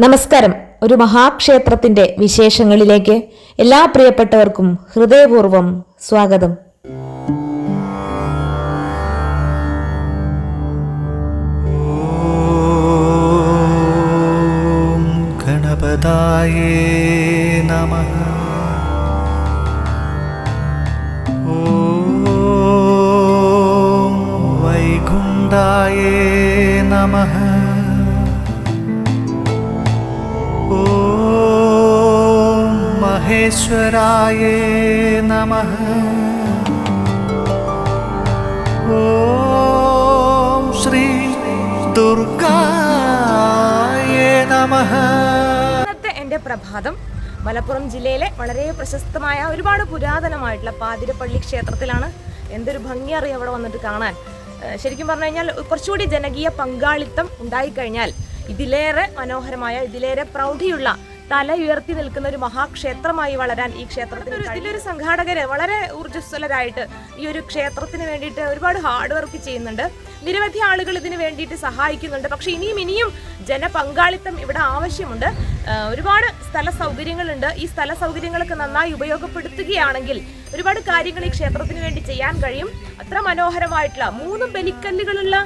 നമസ്കാരം. ഒരു മഹാക്ഷേത്രത്തിന്റെ വിശേഷങ്ങളിലേക്ക് എല്ലാ പ്രിയപ്പെട്ടവർക്കും ഹൃദയപൂർവം സ്വാഗതം. ഗണപതായേ നമഃ പരമേശ്വരായേ നമ. ഓം ശ്രീ ദുർഗായേ നമ. ഇന്നത്തെ എന്റെ പ്രഭാതം മലപ്പുറം ജില്ലയിലെ വളരെ പ്രശസ്തമായ ഒരുപാട് പുരാതനമായിട്ടുള്ള പാതിരപ്പള്ളി ക്ഷേത്രത്തിലാണ്. എന്തൊരു ഭംഗിയറിയ അവിടെ വന്നിട്ട് കാണാൻ. ശരിക്കും പറഞ്ഞു കഴിഞ്ഞാൽ കുറച്ചുകൂടി ജനകീയ പങ്കാളിത്തം ഉണ്ടായിക്കഴിഞ്ഞാൽ ഇതിലേറെ മനോഹരമായ ഇതിലേറെ പ്രൗഢിയുള്ള തല ഉയർത്തി നിൽക്കുന്ന ഒരു മഹാക്ഷേത്രമായി വളരാൻ ഈ ക്ഷേത്രത്തിന് ഒരു- ഇതിലൊരു സംഘാടകര് വളരെ ഊർജസ്വലരായിട്ട് ഈ ഒരു ക്ഷേത്രത്തിന് വേണ്ടിയിട്ട് ഒരുപാട് ഹാർഡ് വർക്ക് ചെയ്യുന്നുണ്ട്. നിരവധി ആളുകൾ ഇതിന് വേണ്ടിയിട്ട് സഹായിക്കുന്നുണ്ട്. പക്ഷെ ഇനിയും ഇനിയും ജനപങ്കാളിത്തം ഇവിടെ ആവശ്യമുണ്ട്. ഒരുപാട് സ്ഥല സൗകര്യങ്ങളുണ്ട്. ഈ സ്ഥല സൗകര്യങ്ങളൊക്കെ നന്നായി ഉപയോഗപ്പെടുത്തുകയാണെങ്കിൽ ഒരുപാട് കാര്യങ്ങൾ ഈ ക്ഷേത്രത്തിന് വേണ്ടി ചെയ്യാൻ കഴിയും. അത്ര മനോഹരമായിട്ടുള്ള മൂന്ന് ബലിക്കല്ലുകളുള്ള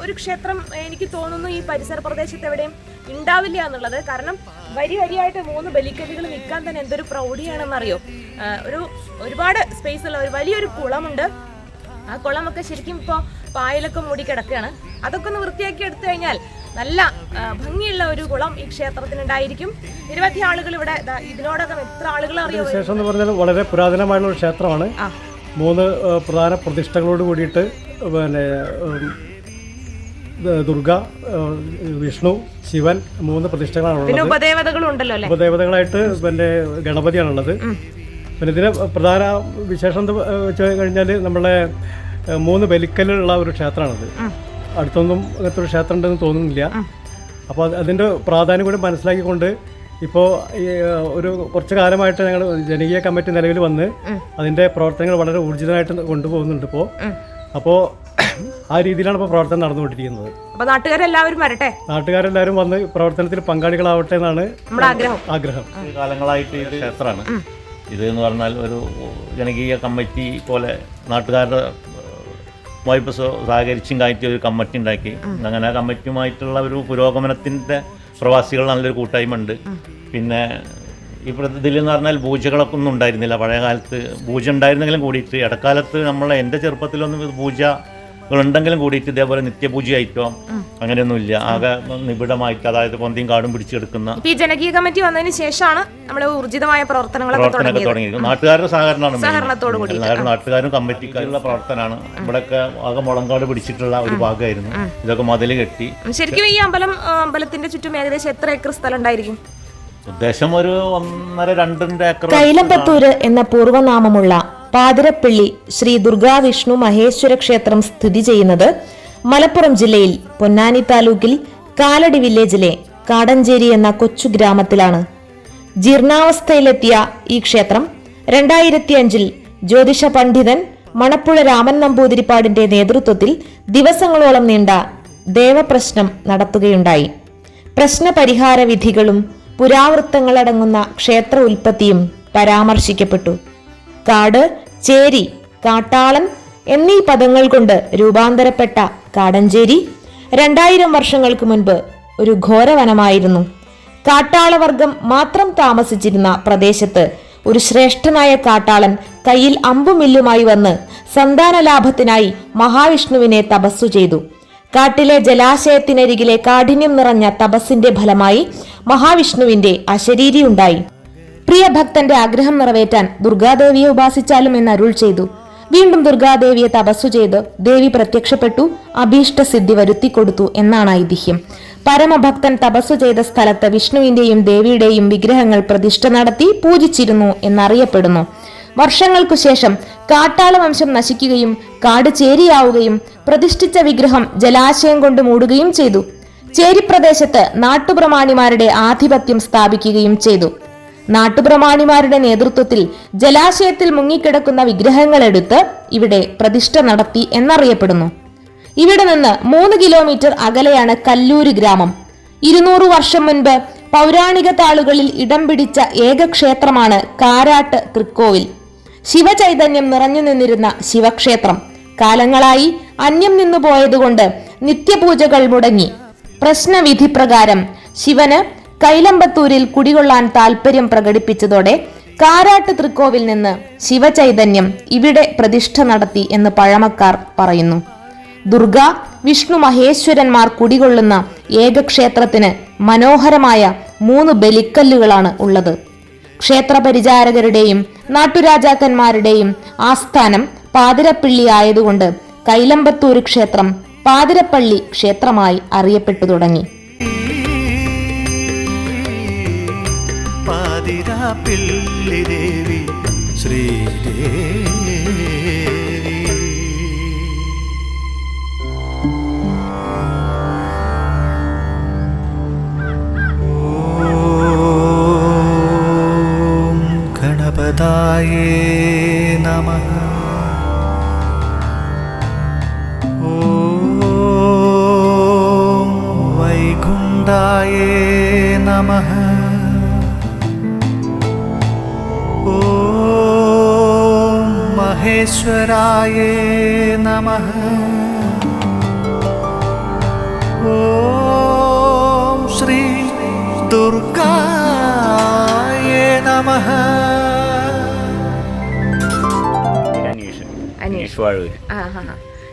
ഒരു ക്ഷേത്രം എനിക്ക് തോന്നുന്നു ഈ പരിസര പ്രദേശത്ത് എവിടെയും ഉണ്ടാവില്ല എന്നുള്ളത്. കാരണം വരി വരിയായിട്ട് മൂന്ന് ബലിക്കല്ലുകൾ നിൽക്കാൻ തന്നെ എന്തൊരു പ്രൗഢിയാണെന്നറിയോ? ഒരു ഒരുപാട് സ്പേസ് ഉള്ള ഒരു വലിയൊരു കുളമുണ്ട്. ആ കുളമൊക്കെ ശരിക്കും ഇപ്പോൾ പായലൊക്കെ മൂടി കിടക്കുകയാണ്. അതൊക്കെ ഒന്ന് വൃത്തിയാക്കി എടുത്തു കഴിഞ്ഞാൽ നല്ല ഭംഗിയുള്ള ഒരു കുളം ഈ ക്ഷേത്രത്തിനുണ്ടായിരിക്കും. നിരവധി ആളുകൾ ഇവിടെ ഇതിനോടകം എത്ര ആളുകൾ അറിയാം ശേഷം എന്ന് പറഞ്ഞാൽ വളരെ പുരാതനമായുള്ള ഒരു ക്ഷേത്രമാണ് മൂന്ന് പ്രധാന പ്രതിഷ്ഠകളോട് കൂടിയിട്ട് പിന്നെ ദുർഗ വിഷ്ണു ശിവൻ മൂന്ന് പ്രതിഷ്ഠകളാണ് പിന്നെ ഉള്ളത് ഉപദേവതകളും ഉണ്ടല്ലോ അല്ലേ? ഉപദേവതകളായിട്ട് പിന്നെ ഗണപതിയാണുള്ളത്. പിന്നെ ഇതിന് പ്രധാന വിശേഷം എന്ത് വെച്ച് കഴിഞ്ഞാൽ നമ്മളെ മൂന്ന് ബലിക്കല്ലുള്ള ഒരു ക്ഷേത്രമാണത്. അടുത്തൊന്നും അങ്ങനത്തെ ഒരു ക്ഷേത്രം ഉണ്ടെന്ന് തോന്നുന്നില്ല അപ്പോൾ അതിന്റെ അതിന്റെ പ്രാധാന്യം കൂടി മനസ്സിലാക്കിക്കൊണ്ട് ഇപ്പോൾ ഈ ഒരു കുറച്ച് കാലമായിട്ട് ഞങ്ങൾ ജനകീയ കമ്മിറ്റി നിലവിൽ വന്ന് അതിന്റെ പ്രവർത്തനങ്ങൾ വളരെ ഊർജിതമായിട്ട് കൊണ്ടുപോകുന്നുണ്ട് ഇപ്പോൾ അപ്പോൾ ആ രീതിയിലാണ് ഇപ്പോൾ പ്രവർത്തനം നടന്നുകൊണ്ടിരിക്കുന്നത്. അപ്പൊ നാട്ടുകാരെല്ലാവരും വരട്ടെ? നാട്ടുകാരെല്ലാവരും വന്ന് പ്രവർത്തനത്തിൽ പങ്കാളികളാവട്ടെ എന്നാണ് നമ്മുടെ ആഗ്രഹം. ആഗ്രഹം. കാലങ്ങളായിട്ട് ഇത് ക്ഷേത്രമാണ്. ഇത് എന്ന് പറഞ്ഞാൽ ഒരു ജനകീയ കമ്മിറ്റി പോലെ നാട്ടുകാരുടെ വായ്പ സഹകരിച്ചും കാറ്റി ഒരു കമ്മിറ്റി ഉണ്ടാക്കി. അങ്ങനെ ആ കമ്മിറ്റിയുമായിട്ടുള്ള ഒരു പുരോഗമനത്തിന്റെ പ്രവാസികൾ നല്ലൊരു കൂട്ടായ്മ ഉണ്ട്. പിന്നെ ഇവിടെ ഇതിലെന്ന് പറഞ്ഞാൽ പൂജകളൊക്കെ ഒന്നും ഉണ്ടായിരുന്നില്ല. പഴയ കാലത്ത് പൂജ ഉണ്ടായിരുന്നെങ്കിലും കൂടിയിട്ട്. ഇടക്കാലത്ത് നമ്മളെ എന്റെ ചെറുപ്പത്തിലൊന്നും ഇത് പൂജകളുണ്ടെങ്കിലും കൂടിയിട്ട് ഇതേപോലെ നിത്യപൂജയായിട്ടോ അങ്ങനെയൊന്നുമില്ല. ആകെ നിബിഡമായിട്ട് അതായത് പൊന്തിയും കാടും പിടിച്ചെടുക്കുന്ന ഈ ജനകീയ കമ്മിറ്റി വന്നതിന് ശേഷമാണ് നമ്മൾ ഊർജിതമായ പ്രവർത്തനങ്ങളൊക്കെ പ്രവർത്തനമൊക്കെ തുടങ്ങിയത്. തുടങ്ങി നാട്ടുകാരുടെ സഹകരണമാണ് നാട്ടുകാരും കമ്മിറ്റിക്കാരുള്ള പ്രവർത്തനമാണ്. ഇവിടെയൊക്കെ ആകെ മുളങ്കാട് പിടിച്ചിട്ടുള്ള ഒരു ഭാഗമായിരുന്നു. ഇതൊക്കെ മതിൽ കെട്ടി. ശരിക്കും ഈ അമ്പലം അമ്പലത്തിന്റെ ചുറ്റും ഏകദേശം എത്ര ഏക്കർ സ്ഥലം ഉണ്ടായിരിക്കും ഉദ്ദേശം ഒരു ഒന്നര രണ്ടിന്റെ ഏക്കർ കൈലമ്പത്തൂര് എന്ന പൂർവനാമമുള്ള പാതിരപ്പള്ളി ശ്രീ ദുർഗാവിഷ്ണു മഹേശ്വര ക്ഷേത്രം സ്ഥിതി ചെയ്യുന്നത് മലപ്പുറം ജില്ലയിൽ പൊന്നാനി താലൂക്കിൽ കാലടി വില്ലേജിലെ കാടഞ്ചേരി എന്ന കൊച്ചു ഗ്രാമത്തിലാണ്. ജീർണാവസ്ഥയിലെത്തിയ ഈ ക്ഷേത്രം രണ്ടായിരത്തി അഞ്ചിൽ ജ്യോതിഷ പണ്ഡിതൻ മണപ്പുഴ രാമൻ നമ്പൂതിരിപ്പാടിന്റെ നേതൃത്വത്തിൽ ദിവസങ്ങളോളം നീണ്ട ദേവപ്രശ്നം നടത്തുകയുണ്ടായി. പ്രശ്നപരിഹാര വിധികളും പുരാവൃത്തങ്ങളടങ്ങുന്ന ക്ഷേത്ര ഉൽപ്പത്തിയും പരാമർശിക്കപ്പെട്ടു. കാട് ചേരി കാട്ടാളൻ എന്നീ പദങ്ങൾ കൊണ്ട് രൂപാന്തരപ്പെട്ട കാടഞ്ചേരി രണ്ടായിരം വർഷങ്ങൾക്ക് മുൻപ് ഒരു ഘോരവനമായിരുന്നു. കാട്ടാളവർഗം മാത്രം താമസിച്ചിരുന്ന പ്രദേശത്ത് ഒരു ശ്രേഷ്ഠനായ കാട്ടാളൻ കയ്യിൽ അമ്പുമില്ലുമായി വന്ന് സന്താന ലാഭത്തിനായി മഹാവിഷ്ണുവിനെ തപസ്സു ചെയ്തു. കാട്ടിലെ ജലാശയത്തിനരികിലെ കാഠിന്യം നിറഞ്ഞ തപസ്സിന്റെ ഫലമായി മഹാവിഷ്ണുവിന്റെ അശരീരി ഉണ്ടായി പ്രിയ ഭക്തന്റെ ആഗ്രഹം നിറവേറ്റാൻ ദുർഗാദേവിയെ ഉപാസിച്ചാലും എന്ന് അരുൾ ചെയ്തു. വീണ്ടും ദുർഗാദേവിയെ തപസ്സു ചെയ്ത് ദേവി പ്രത്യക്ഷപ്പെട്ടു അഭീഷ്ട സിദ്ധി വരുത്തിക്കൊടുത്തു എന്നാണ് ഐതിഹ്യം. പരമഭക്തൻ തപസ്സു ചെയ്ത സ്ഥലത്ത് വിഷ്ണുവിന്റെയും ദേവിയുടെയും വിഗ്രഹങ്ങൾ പ്രതിഷ്ഠ നടത്തി പൂജിച്ചിരുന്നു എന്നറിയപ്പെടുന്നു. വർഷങ്ങൾക്കു ശേഷം കാട്ടാള വംശം നശിക്കുകയും കാട് ചേരിയാവുകയും പ്രതിഷ്ഠിച്ച വിഗ്രഹം ജലാശയം കൊണ്ട് മൂടുകയും ചെയ്തു. ചേരിപ്രദേശത്ത് നാട്ടുപ്രമാണിമാരുടെ ആധിപത്യം സ്ഥാപിക്കുകയും ചെയ്തു. നാട്ടുപ്രമാണിമാരുടെ നേതൃത്വത്തിൽ ജലാശയത്തിൽ മുങ്ങിക്കിടക്കുന്ന വിഗ്രഹങ്ങളെടുത്ത് ഇവിടെ പ്രതിഷ്ഠ നടത്തി എന്നറിയപ്പെടുന്നു. ഇവിടെ നിന്ന് മൂന്ന് കിലോമീറ്റർ അകലെയാണ് കല്ലൂര് ഗ്രാമം. ഇരുന്നൂറ് വർഷം മുൻപ് പൗരാണിക താളുകളിൽ ഇടം പിടിച്ച ഏക ക്ഷേത്രമാണ് കാരാട്ട് തൃക്കോവിൽ. ശിവചൈതന്യം നിറഞ്ഞു നിന്നിരുന്ന ശിവക്ഷേത്രം. കാലങ്ങളായി അന്യം നിന്നു പോയതുകൊണ്ട് നിത്യപൂജകൾ മുടങ്ങി. പ്രശ്നവിധി പ്രകാരം ശിവന് കൈലമ്പത്തൂരിൽ കുടികൊള്ളാൻ താൽപര്യം പ്രകടിപ്പിച്ചതോടെ കാരാട്ട് തൃക്കോവിൽ നിന്ന് ശിവചൈതന്യം ഇവിടെ പ്രതിഷ്ഠ നടത്തി എന്ന് പഴമക്കാർ പറയുന്നു. ദുർഗ വിഷ്ണു മഹേശ്വരന്മാർ കുടികൊള്ളുന്ന ഏകക്ഷേത്രത്തിന് മനോഹരമായ മൂന്ന് ബലിക്കല്ലുകളാണ് ഉള്ളത്. ക്ഷേത്രപരിചാരകരുടെയും നാട്ടുരാജാക്കന്മാരുടെയും ആസ്ഥാനം പാതിരപ്പള്ളി ആയതുകൊണ്ട് കൈലമ്പത്തൂർ ക്ഷേത്രം പാതിരപ്പള്ളി ക്ഷേത്രമായി അറിയപ്പെട്ടു തുടങ്ങി. പാതിരാപ്പിള്ളി ദേവി ശ്രീദേവി നമഃ. ഓം വൈകുണ്ഠായേ നമഃ. മഹേശ്വരായേ നമ. ഓം ശ്രീ ദുർഗായ നമ.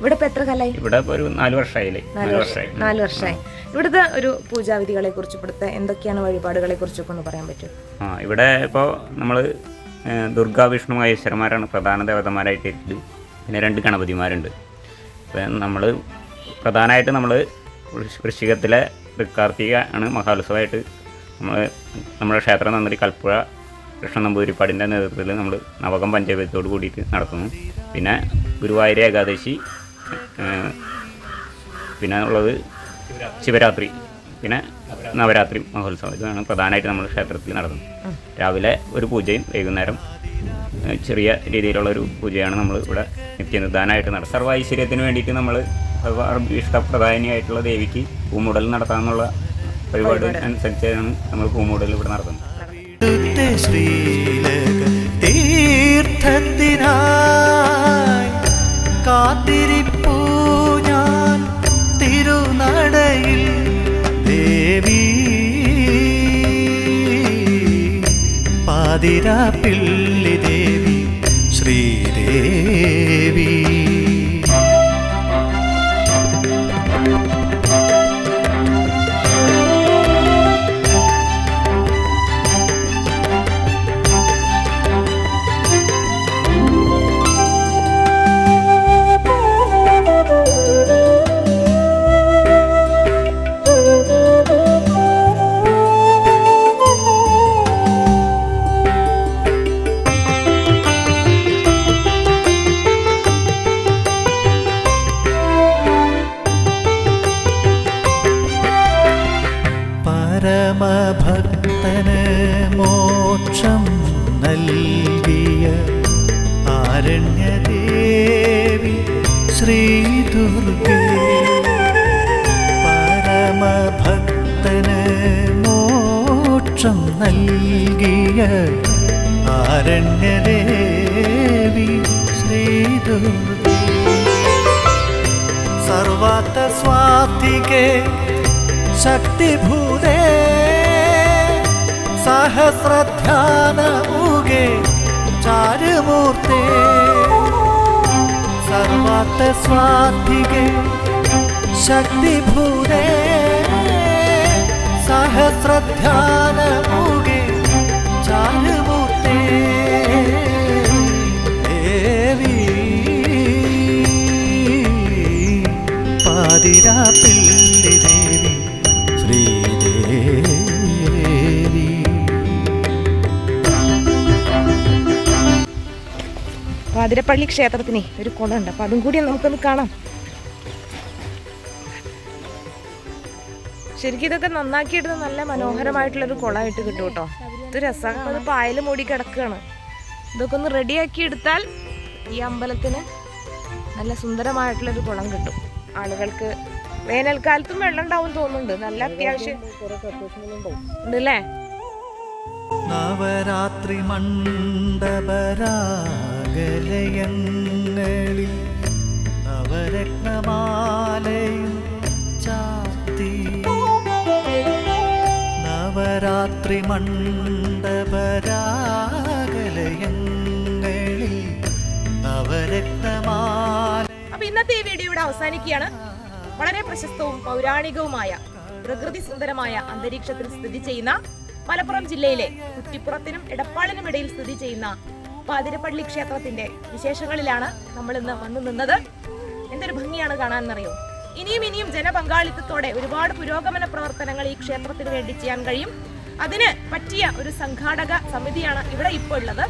ഇവിടെ ഇപ്പൊ എത്ര കാലായി? ഇവിടെ ഇപ്പോൾ ഒരു നാല് വർഷമായില്ലേ നാല് വർഷം. നാല് വർഷമായി ഇവിടുത്തെ ഒരു പൂജാവിധികളെ കുറിച്ച് ഇവിടുത്തെ എന്തൊക്കെയാണ് വഴിപാടുകളെ കുറിച്ചൊക്കെ ഒന്ന് പറയാൻ പറ്റും ആ ഇവിടെ ഇപ്പോൾ നമ്മൾ ദുർഗാ വിഷ്ണു മഹേശ്വരന്മാരാണ് പ്രധാന ദേവതമാരായിട്ട് പിന്നെ രണ്ട് ഗണപതിമാരുണ്ട്. അപ്പം നമ്മൾ പ്രധാനമായിട്ട് നമ്മൾ വൃശ്ചികത്തിലെ തൃക്കാർത്തിക ആണ് മഹാത്സവമായിട്ട് നമ്മൾ നമ്മുടെ ക്ഷേത്രം നന്ദി കൽപ്പുഴ കൃഷ്ണ നമ്പൂതിരിപ്പാടിന്റെ നേതൃത്വത്തിൽ നമ്മൾ നവകം പഞ്ചായത്തോട് കൂടിയിട്ട് നടത്തുന്നു. പിന്നെ ഗുരുവായൂർ ഏകാദശി പിന്നെ ഉള്ളത് ശിവരാത്രി. പിന്നെ നവരാത്രി മഹോത്സവം ഇതാണ് പ്രധാനമായിട്ട് നമ്മൾ ക്ഷേത്രത്തിൽ നടത്തുന്നത്. രാവിലെ ഒരു പൂജയും വൈകുന്നേരം ചെറിയ രീതിയിലുള്ള ഒരു പൂജയാണ് നമ്മൾ ഇവിടെ നിത്യനിർദ്ധാനമായിട്ട് നടത്തുന്നത് സർവ ഐശ്വര്യത്തിന് വേണ്ടിയിട്ട് നമ്മൾ ഇഷ്ടപ്രധാനിയായിട്ടുള്ള ദേവിക്ക് പൂമുടൽ നടത്താമെന്നുള്ള പരിപാടി അനുസരിച്ചാണ് നമ്മൾ പൂമുടൽ ഇവിടെ നടത്തുന്നത്. തീർത്ഥത്തിനായി കാത്തിരിപ്പൂ ഞാൻ. തിരുനടയിൽ ദേവി. പാതിരാ ദേവി പരമഭക്തന് മോക്ഷം നൽകിയ ആരണ്യദേവി ശ്രീദുർഗേ. പരമഭക്തന് മോക്ഷം നൽകിയ ആരണ്യദേവി ശ്രീദുർഗേ. സർവാത്ത സ്വാധികേ शक्तिभूते। सहस्रध्यानमुगे चारुमूर्ते। सहस्रध्यान उगे चार मूर्ते देवी पादिरापिल् പാതിരപ്പള്ളി ക്ഷേത്രത്തിന് ഒരു കുളമുണ്ട് അപ്പൊ അതും കൂടി നമുക്കൊന്ന് കാണാം. ശരിക്കും ഇതൊക്കെ നന്നാക്കിയിടുന്ന നല്ല മനോഹരമായിട്ടുള്ളൊരു കുളമായിട്ട് കിട്ടും കേട്ടോ. ഇത് രസമാണ് അത് പായൽ മൂടി കിടക്കുകയാണ് ഇതൊക്കെ ഒന്ന് റെഡിയാക്കി എടുത്താൽ ഈ അമ്പലത്തിന് നല്ല സുന്ദരമായിട്ടുള്ളൊരു കുളം കിട്ടും. ആളുകൾക്ക് വേനൽക്കാലത്തും വെള്ളം ഉണ്ടാവും തോന്നുന്നുണ്ട്. നല്ല അത്യാവശ്യം. ഉണ്ടല്ലേ? നവരാത്രി മണ്ഡപരാഗലയങ്ങളിൽ നവരത്നമാലയും ചാത്തി നവരാത്രി മണ്ഡപരാഗലയങ്ങളിൽ നവരത്നമാല അപ്പൊ ഇന്നത്തെ ഈ വീഡിയോ ഇവിടെ അവസാനിക്കുകയാണ്. വളരെ പ്രശസ്തവും പൗരാണികവുമായ പ്രകൃതി സുന്ദരമായ അന്തരീക്ഷത്തിൽ സ്ഥിതി ചെയ്യുന്ന മലപ്പുറം ജില്ലയിലെ കുറ്റിപ്പുറത്തിനും എടപ്പാളിനും ഇടയിൽ സ്ഥിതി ചെയ്യുന്ന പാതിരപ്പള്ളി ക്ഷേത്രത്തിന്റെ വിശേഷങ്ങളിലാണ് നമ്മൾ ഇന്ന് വന്നു നിന്നത്. എന്തൊരു ഭംഗിയാണ് കാണാനെന്നറിയോ? ഇനിയും ഇനിയും ജനപങ്കാളിത്തത്തോടെ ഒരുപാട് പുരോഗമന പ്രവർത്തനങ്ങൾ ഈ ക്ഷേത്രത്തിന് വേണ്ടി ചെയ്യാൻ കഴിയും. അതിന് പറ്റിയ ഒരു സംഘാടക സമിതിയാണ് ഇവിടെ ഇപ്പോൾ ഉള്ളത്.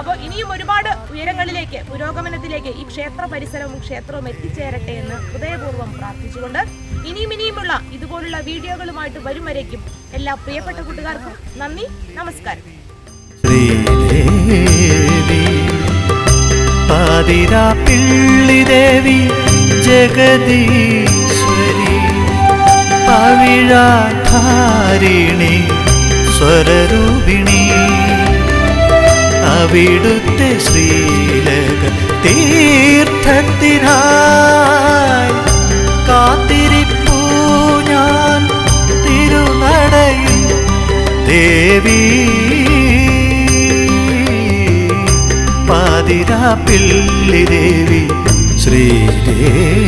അപ്പോൾ ഇനിയും ഒരുപാട് ഉയരങ്ങളിലേക്ക് പുരോഗമനത്തിലേക്ക് ഈ ക്ഷേത്ര പരിസരവും ക്ഷേത്രവും എത്തിച്ചേരട്ടെ എന്ന് ഹൃദയപൂർവം പ്രാർത്ഥിച്ചുകൊണ്ട് ഇനിയും ഇനിയുമുള്ള ഇതുപോലുള്ള വീഡിയോകളുമായിട്ട് വരും വരേക്കും. എല്ലാ പ്രിയപ്പെട്ട കൂട്ടുകാർക്കും നന്ദി നമസ്കാരം. പിള്ളിദേവി ജഗദീശ്വരി പവിഴാധാരിണി സ്വരൂപിണി അവിടുത്തെ ശ്രീലക തീർത്ഥത്തിനായി കാത്തിരിപ്പൂ തിരുനടയിൽ ദേവി. പാതിരാ പിള്ളി ദേവി ശ്രീദേവി